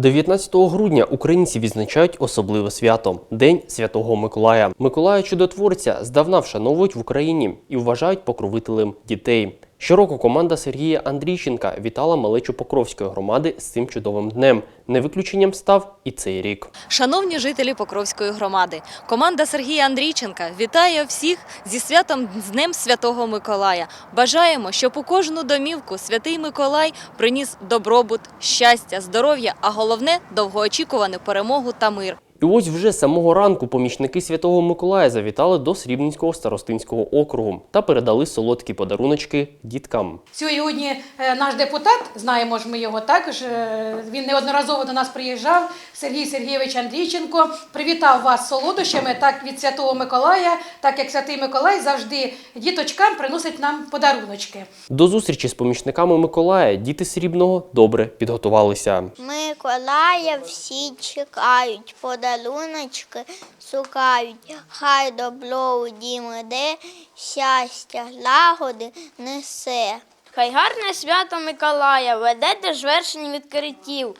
19 грудня українці відзначають особливе свято День Святого Миколая. Миколая чудотворця здавна вшановують в Україні і вважають покровителем дітей. Щороку команда Сергія Андрійченка вітала малечу Покровської громади з цим чудовим днем. Не виключенням став і цей рік. Шановні жителі Покровської громади, команда Сергія Андрійченка вітає всіх зі святом Днем Святого Миколая. Бажаємо, щоб у кожну домівку святий Миколай приніс добробут, щастя, здоров'я, а головне довгоочікувану перемогу та мир. І ось вже самого ранку помічники Святого Миколая завітали до Срібненського старостинського округу та передали солодкі подаруночки діткам. Сьогодні е, наш депутат, знаємо ж ми його також. е, Він неодноразово до нас приїжджав. Сергій Сергійович Андрійченко привітав вас солодощами, так від Святого Миколая, так як Святий Миколай завжди діточкам приносить нам подаруночки. До зустрічі з помічниками Миколая діти Срібного добре підготувалися. Миколая всі чекають, подаруночки шукають. Хай добро у дім іде, щастя, лагоди несе. Хай гарне свято Миколая веде до звершень відкриттів.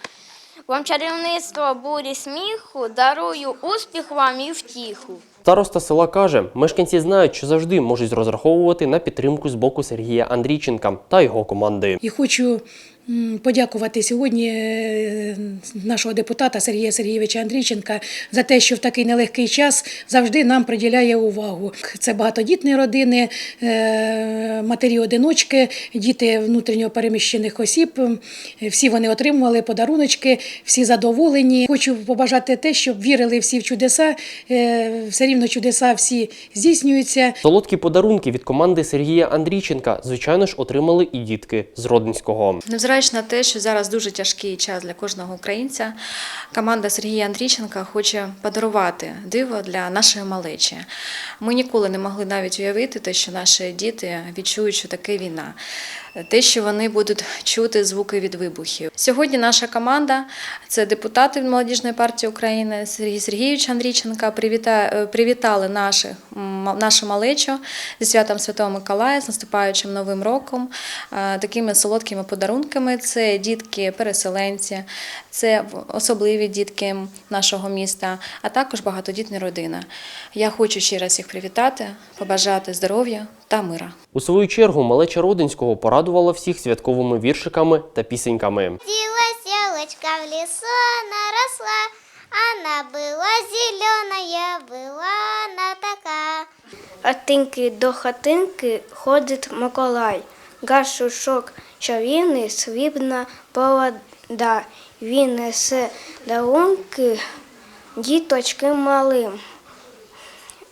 Вам чарівництво бурі сміху, дарую успіх вам і втіху. Староста села каже, мешканці знають, що завжди можуть розраховувати на підтримку з боку Сергія Андрійченка та його команди. І хочу подякувати сьогодні е, нашого депутата Сергія Сергійовича Андрійченка за те, що в такий нелегкий час завжди нам приділяє увагу. Це багатодітні родини, е, матері-одиночки, діти внутрішньо переміщених осіб. Всі вони отримували подаруночки, всі задоволені. Хочу побажати те, щоб вірили всі в чудеса. Е, Все рівно чудеса всі здійснюються. Солодкі подарунки від команди Сергія Андрійченка, звичайно ж, отримали і дітки з Родинського. Незважаючи на те, що зараз дуже тяжкий час для кожного українця, команда Сергія Андрійченка хоче подарувати диво для нашої малечі. Ми ніколи не могли навіть уявити те, що наші діти відчують, що таке війна. Те, що вони будуть чути звуки від вибухів. Сьогодні наша команда це депутати молодіжної партії України Сергій Сергійович Андрійченка. Привітали наших, нашу малечу зі святом Святого Миколая, з наступаючим новим роком, е, такими солодкими подарунками. Це дітки-переселенці, це особливі дітки нашого міста, а також багатодітна родина. Я хочу ще раз їх привітати, побажати здоров'я та мира. У свою чергу малеча Родинського порадувала всіх святковими віршиками та пісеньками. Родилась елочка в лесу, она росла, она была зеленая, была она такая. Хатинки до хатинки ходить Миколай. Гашушок чарівний, срібна полода. Він несе дарунки діточки малим.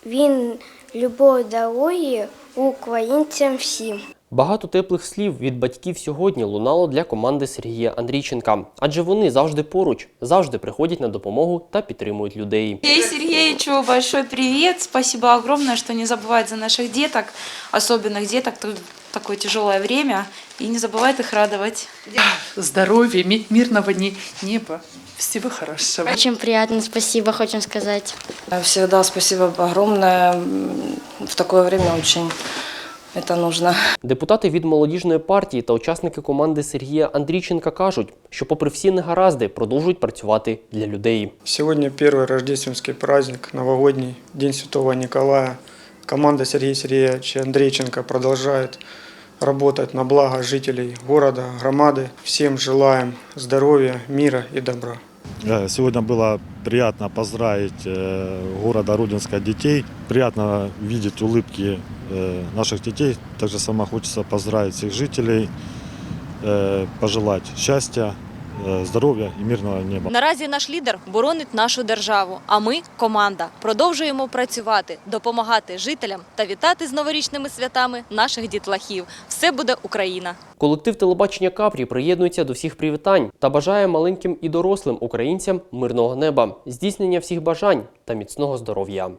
Він любов дарує українцям всім. Багато теплих слів від батьків сьогодні лунало для команди Сергія Андрійченка, адже вони завжди поруч, завжди приходять на допомогу та підтримують людей. Сергею Сергеевичу большой привет. Спасибо огромное, что не забывает за наших деток тут в такое тяжелое время, и не забывает их радовать. здоровья, ми- мирного не- неба. Всего хорошего. Очень приятно, спасибо, хотим сказать. Всегда спасибо огромное. М, В такое время очень это нужно. Депутати від молодіжної партії та учасники команди Сергія Андрійченка кажуть, що, попри всі негаразди, продовжують працювати для людей. Сегодня первый рождественский праздник, новогодний, День Святого Николая. Команда Сергея Сергеевича Андрейченко продолжает работать на благо жителей города, громады. Всем желаем здоровья, мира и добра. Э, Сегодня было приятно поздравить э, города Рудинска детей. Приятно видеть улыбки э, наших детей. Также сама хочется поздравить всех жителей, э, пожелать счастья, э, здоровья и мирного неба. Наразі наш лідер боронить нашу державу. А ми, команда, продовжуємо працювати, допомагати жителям та вітати з новорічними святами наших дітлахів. Все буде Україна! Колектив телебачення Капрі приєднується до всіх привітань та бажає маленьким і дорослим українцям мирного неба, здійснення всіх бажань та міцного здоров'я.